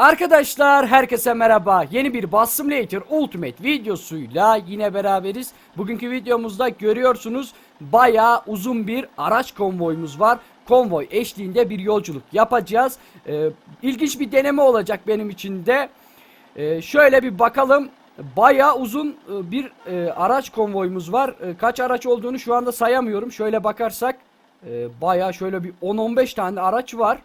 Arkadaşlar herkese merhaba. Yeni bir Bus Simulator Ultimate videosuyla yine beraberiz. Bugünkü videomuzda görüyorsunuz bayağı uzun bir araç konvoyumuz var. Konvoy eşliğinde bir yolculuk yapacağız. Ee, ilginç bir deneme olacak benim için de. Ee, şöyle bir bakalım. Bayağı uzun e, bir e, araç konvoyumuz var. E, kaç araç olduğunu şu anda sayamıyorum. Şöyle bakarsak e, bayağı şöyle bir 10-15 tane araç var.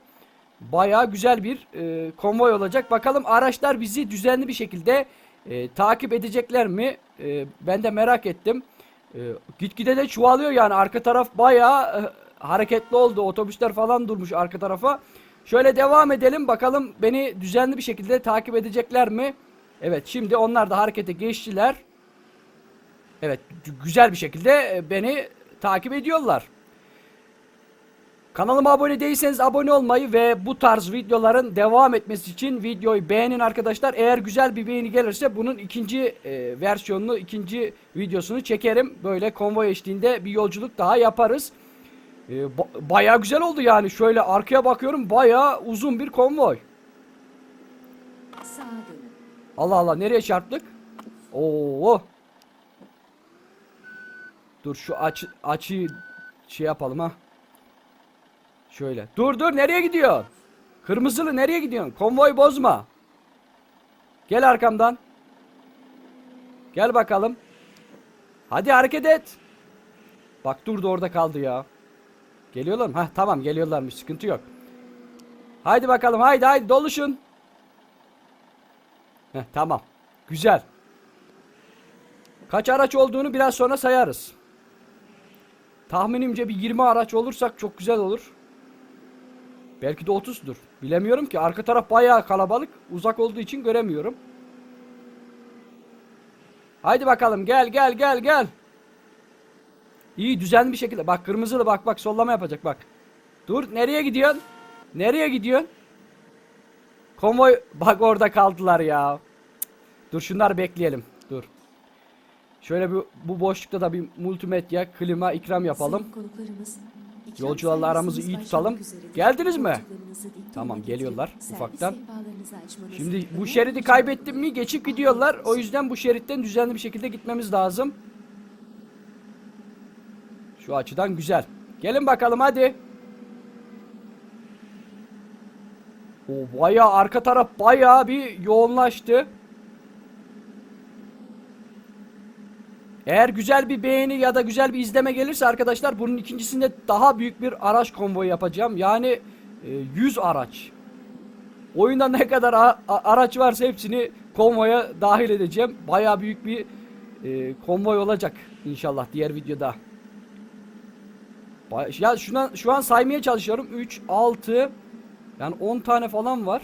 Bayağı güzel bir e, konvoy olacak. Bakalım araçlar bizi düzenli bir şekilde e, takip edecekler mi? E, ben de merak ettim. E, gitgide de çoğalıyor yani. Arka taraf bayağı e, hareketli oldu. Otobüsler falan durmuş arka tarafa. Şöyle devam edelim. Bakalım beni düzenli bir şekilde takip edecekler mi? Evet şimdi onlar da harekete geçtiler. Evet gü- güzel bir şekilde e, beni takip ediyorlar. Kanalıma abone değilseniz abone olmayı ve bu tarz videoların devam etmesi için videoyu beğenin arkadaşlar. Eğer güzel bir beğeni gelirse bunun ikinci e, versiyonunu, ikinci videosunu çekerim. Böyle konvoy eşliğinde bir yolculuk daha yaparız. E, ba- bayağı güzel oldu yani. Şöyle arkaya bakıyorum bayağı uzun bir konvoy. Allah Allah nereye çarptık? Oo. Dur şu açı açıyı şey yapalım ha. Şöyle. Dur dur nereye gidiyorsun? Kırmızılı nereye gidiyorsun? Konvoy bozma. Gel arkamdan. Gel bakalım. Hadi hareket et. Bak durdu orada kaldı ya. Geliyorlar mı? Hah tamam geliyorlarmış sıkıntı yok. Haydi bakalım haydi haydi doluşun. Heh, tamam. Güzel. Kaç araç olduğunu biraz sonra sayarız. Tahminimce bir 20 araç olursak çok güzel olur. Belki de 30'dur. Bilemiyorum ki. Arka taraf bayağı kalabalık. Uzak olduğu için göremiyorum. Haydi bakalım gel gel gel gel. İyi düzenli bir şekilde. Bak kırmızılı bak bak sollama yapacak bak. Dur nereye gidiyorsun? Nereye gidiyorsun? Konvoy bak orada kaldılar ya. Dur şunları bekleyelim. Dur. Şöyle bir bu boşlukta da bir multimedya, klima ikram yapalım. Sayın konuklarımız, Yolcularla aramızı iyi tutalım. Geldiniz mi? Tamam, geliyorlar ufaktan. Şimdi bu şeridi kaybettim mi geçip gidiyorlar. O yüzden bu şeritten düzenli bir şekilde gitmemiz lazım. Şu açıdan güzel. Gelin bakalım hadi. O bayağı arka taraf bayağı bir yoğunlaştı. Eğer güzel bir beğeni ya da güzel bir izleme gelirse arkadaşlar bunun ikincisinde daha büyük bir araç konvoyu yapacağım. Yani e, 100 araç. Oyunda ne kadar araç varsa hepsini konvoya dahil edeceğim. Baya büyük bir e, konvoy olacak inşallah diğer videoda. Ya şuna, şu an saymaya çalışıyorum. 3, 6 yani 10 tane falan var.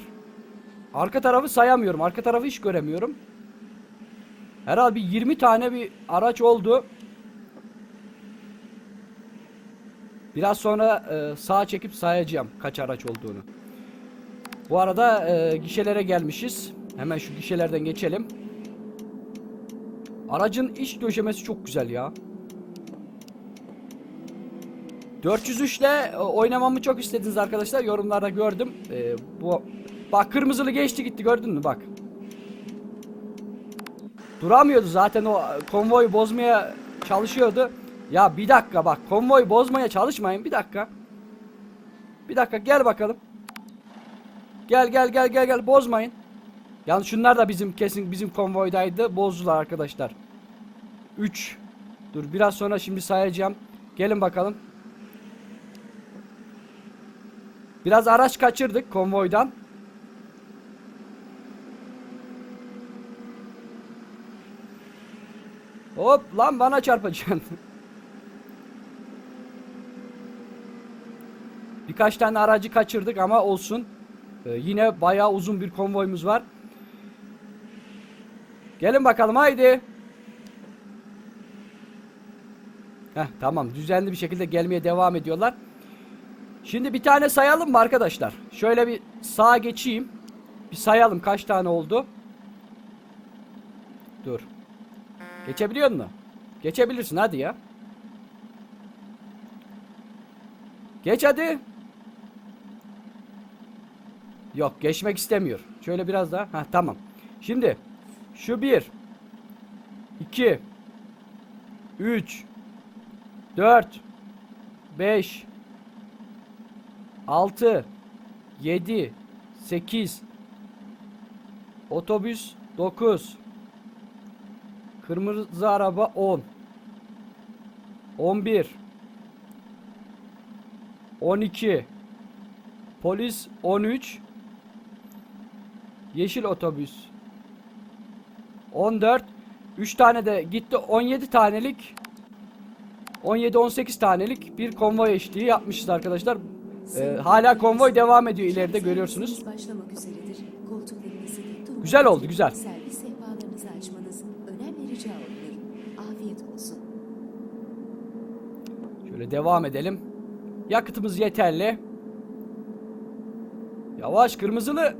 Arka tarafı sayamıyorum. Arka tarafı hiç göremiyorum. Herhalde bir 20 tane bir araç oldu. Biraz sonra e, sağa çekip sayacağım kaç araç olduğunu. Bu arada e, gişelere gelmişiz. Hemen şu gişelerden geçelim. Aracın iç döşemesi çok güzel ya. 403 ile e, oynamamı çok istediniz arkadaşlar. Yorumlarda gördüm. E, bu bak kırmızılı geçti gitti gördün mü bak. Duramıyordu zaten o e, konvoyu bozmaya çalışıyordu. Ya bir dakika bak konvoyu bozmaya çalışmayın bir dakika. Bir dakika gel bakalım. Gel gel gel gel gel bozmayın. Yalnız şunlar da bizim kesin bizim konvoydaydı. Bozdular arkadaşlar. 3 Dur biraz sonra şimdi sayacağım. Gelin bakalım. Biraz araç kaçırdık konvoydan. Hop lan bana çarpacaksın. Birkaç tane aracı kaçırdık ama olsun. Ee, yine bayağı uzun bir konvoyumuz var. Gelin bakalım haydi. Heh, tamam düzenli bir şekilde gelmeye devam ediyorlar. Şimdi bir tane sayalım mı arkadaşlar? Şöyle bir sağa geçeyim. Bir sayalım kaç tane oldu. Dur. Geçebiliyor musun? Geçebilirsin hadi ya. Geç hadi. Yok geçmek istemiyor. Şöyle biraz daha. Ha tamam. Şimdi şu bir 2 3 4 5 6 7 8 Otobüs 9 Kırmızı araba 10 11 12 Polis 13 Yeşil otobüs 14 3 tane de gitti. 17 tanelik. 17-18 tanelik bir konvoy eşliği yapmışız arkadaşlar. Ee, hala konvoy devam ediyor ileride görüyorsunuz. Güzel oldu, güzel. Devam edelim. Yakıtımız yeterli. Yavaş kırmızılı.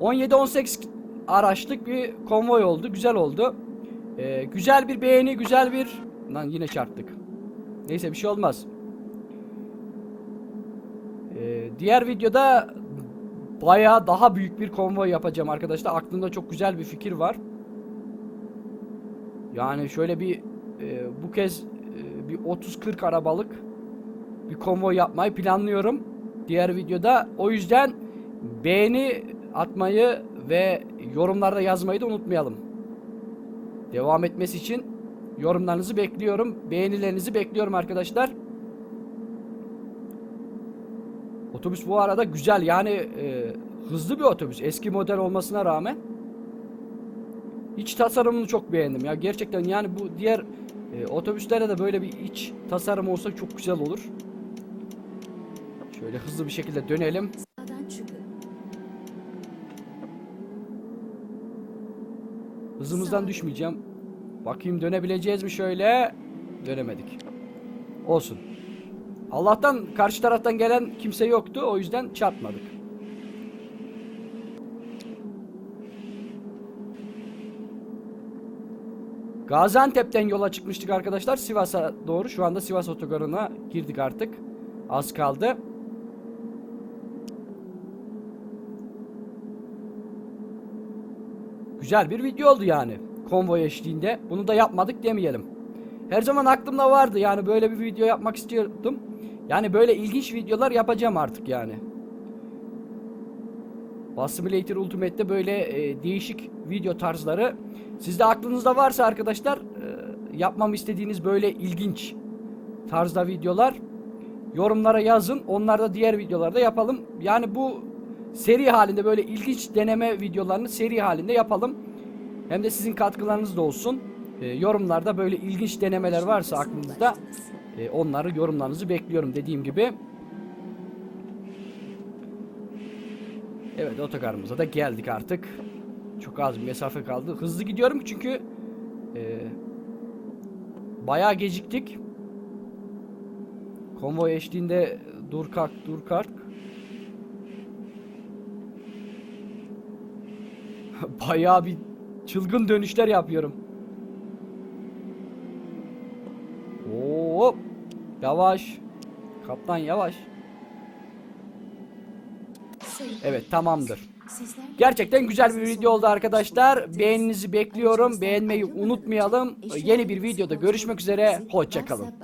...17-18 araçlık bir konvoy oldu. Güzel oldu. Ee, güzel bir beğeni, güzel bir... Lan yine çarptık. Neyse bir şey olmaz. Ee, diğer videoda bayağı daha büyük bir konvoy yapacağım arkadaşlar. Aklımda çok güzel bir fikir var. Yani şöyle bir e, bu kez e, bir 30-40 arabalık bir konvoy yapmayı planlıyorum. Diğer videoda o yüzden beğeni atmayı ve yorumlarda yazmayı da unutmayalım. Devam etmesi için yorumlarınızı bekliyorum. Beğenilerinizi bekliyorum arkadaşlar. Otobüs bu arada güzel yani e, hızlı bir otobüs eski model olmasına rağmen iç tasarımını çok beğendim ya gerçekten yani bu diğer e, otobüslerde de böyle bir iç tasarım olsa çok güzel olur. Şöyle hızlı bir şekilde dönelim. Hızımızdan düşmeyeceğim. Bakayım dönebileceğiz mi şöyle? Dönemedik. Olsun. Allah'tan karşı taraftan gelen kimse yoktu. O yüzden çarpmadık. Gaziantep'ten yola çıkmıştık arkadaşlar. Sivas'a doğru. Şu anda Sivas otogarına girdik artık. Az kaldı. Güzel bir video oldu yani. Konvoy eşliğinde. Bunu da yapmadık demeyelim. Her zaman aklımda vardı yani böyle bir video yapmak istiyordum. Yani böyle ilginç videolar yapacağım artık yani. Simulator Ultimate'de böyle e, değişik video tarzları sizde aklınızda varsa arkadaşlar e, yapmamı istediğiniz böyle ilginç tarzda videolar yorumlara yazın. Onlar da diğer videolarda yapalım. Yani bu seri halinde böyle ilginç deneme videolarını seri halinde yapalım. Hem de sizin katkılarınız da olsun. E, yorumlarda böyle ilginç denemeler varsa aklınızda e, onları yorumlarınızı bekliyorum dediğim gibi. Evet otogarımıza da geldik artık. Çok az bir mesafe kaldı. Hızlı gidiyorum çünkü e, bayağı geciktik. Konvoy eşliğinde dur kalk dur kalk. bayağı bir çılgın dönüşler yapıyorum. Hop. Yavaş. Kaptan yavaş. Evet tamamdır. Gerçekten güzel bir video oldu arkadaşlar. Beğeninizi bekliyorum. Beğenmeyi unutmayalım. Yeni bir videoda görüşmek üzere. Hoşçakalın.